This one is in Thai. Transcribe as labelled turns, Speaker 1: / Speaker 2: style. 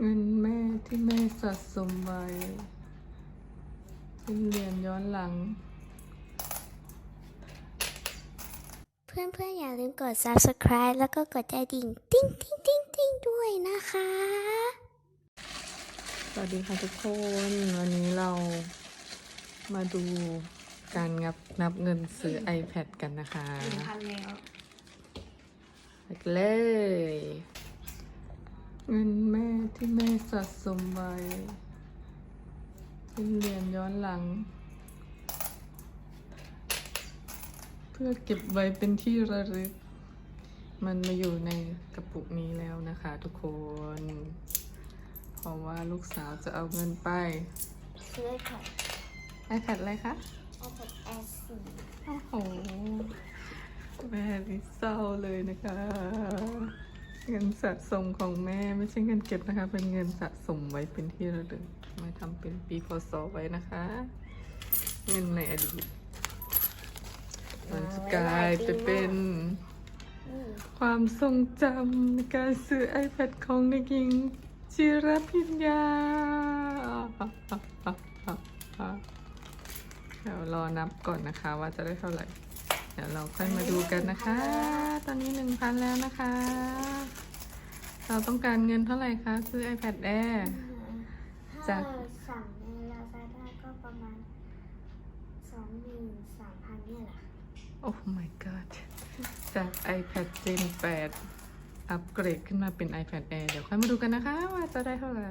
Speaker 1: เงินแม่ที่แม่สะสมไว้เป็นเหรียญย้อนหลัง
Speaker 2: เพื่อนๆอย่าลืมกด subscribe แล้วก็กดกระดิ่ง ติ้งติ้งติ้งติ้งด้วยนะคะ
Speaker 1: สวัสดีค่ะทุกคน วันนี้เรามาดูการงับนับเงินซื้อ iPad กันนะคะ
Speaker 3: หนึ่งพันแล้ว
Speaker 1: ไปกันเลย เงินแม่ ที่แม่สะสมไว้เป็นเหรียญย้อนหลัง เพื่อเก็บไว้เป็นที่ระลึก มันมาอยู่ในกระปุกนี้แล้วนะคะทุกคน เพราะว่าลูกสาวจะเอาเงินไป
Speaker 2: ซื้อค่ะ
Speaker 1: iPad อะไรคะ
Speaker 2: iPad Air 4
Speaker 1: โอ้โหแม่นี่เศร้าเลยนะคะ เงินสะสมของแม่ไม่ใช่เงินเก็บนะคะ เป็นเงินสะสมไว้เป็นที่ระลึกมาทำเป็นปีพศไว้นะคะ เงินในอดีตมันจะกลายไปเป็นความทรงจำในการซื้อ iPad ของเด็กหญิงจิรพิญญาเดี๋ยวรอนับก่อนนะคะว่าจะได้เท่าไหร่ เดี๋ยวเราค่อยมาดูกันนะคะ ตอนนี้หนึ่งพันแล้วนะคะ เราต้องการเงินเท่าไหร่คะ ซื้อ iPad Air
Speaker 2: ถ้า
Speaker 1: จาก
Speaker 2: สั่งใน Lazada ก็ประมาณ23,000เนี่ยแหละ
Speaker 1: โอ้ my god จาก iPad Gen 8 อัปเกรดขึ้นมาเป็น iPad Air เดี๋ยวค่อยมาดูกันนะคะว่าจะได้เท่าไหร่